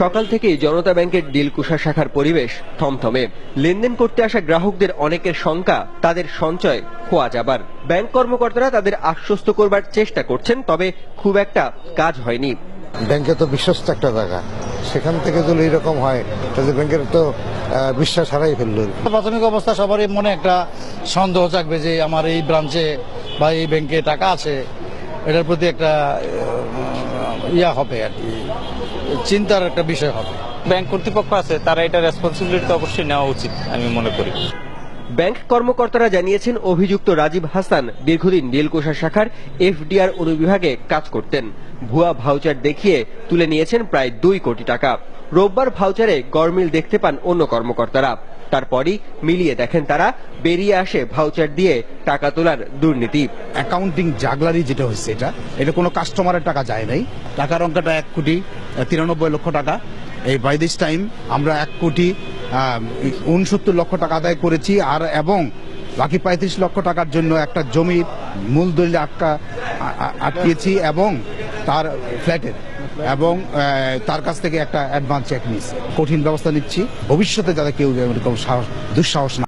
সকাল থেকেই জনতা ব্যাংকের দিলকুশা শাখার পরিবেশ থমথমে। লেনদেন করতে আসা গ্রাহকদের অনেকের শঙ্কা তাদের সঞ্চয় খোয়া যাবার। ব্যাংক কর্মকর্তারা তাদের আশ্বস্ত করবার চেষ্টা করছেন তবে খুব একটা কাজ হয়নি। ব্যাংকে তো বিশ্বস্ত একটা জায়গা। সেখান থেকে যদি এরকম হয় তাহলে ব্যাংকের তো বিশ্বাস হারাই ফেলল। প্রাথমিক অবস্থা সবারই মনে একটা সন্দেহ থাকবে যে আমার এই ব্রাঞ্চে বা এই ব্যাংকে টাকা আছে এটার প্রতি একটা ইয়া হবে আর কি। চিন্তার একটা বিষয় হবে। ব্যাংক কর্তৃপক্ষ আছে, তারা এটা রেসপন্সিবিলিটি অবশ্যই নেওয়া উচিত, আমি মনে করি। ব্যাংক কর্মকর্তারা জানিয়েছেন অভিযুক্ত রাজীব হাসান দীর্ঘদিন নীলকোষা শাখার এফডিআর অনুবিভাগে কাজ করতেন। ভুয়া ভাউচার দেখিয়ে তুলে নিয়েছেন প্রায় দুই কোটি টাকা। রোববার ভাউচারে গরমিল দেখতে পান অন্য কর্মকর্তারা। তারপরই মিলিয়ে দেখেন তারা বেরিয়ে আসে ভাউচার দিয়ে টাকা তোলার দুর্নীতি। অ্যাকাউন্টিং জাগলারি যেটা হচ্ছে এটা এটা কোনো কাস্টমারের টাকা যায় নাই। টাকার অঙ্কটা এক কোটি, তিরানব্বই লক্ষ টাকা। এই বাই দিস টাইম আমরা এক কোটি উনসত্তর লক্ষ টাকা আদায় করেছি আর এবং বাকি পঁয়ত্রিশ লক্ষ টাকার জন্য একটা জমির মূল দলিল আটকা আটকিয়েছি এবং তার ফ্ল্যাটের এবং তার কাছ থেকে একটা অ্যাডভান্স চেক নিয়েছি। কঠিন ব্যবস্থা নিচ্ছি। ভবিষ্যতে যাতে কেউ দুঃসাহস না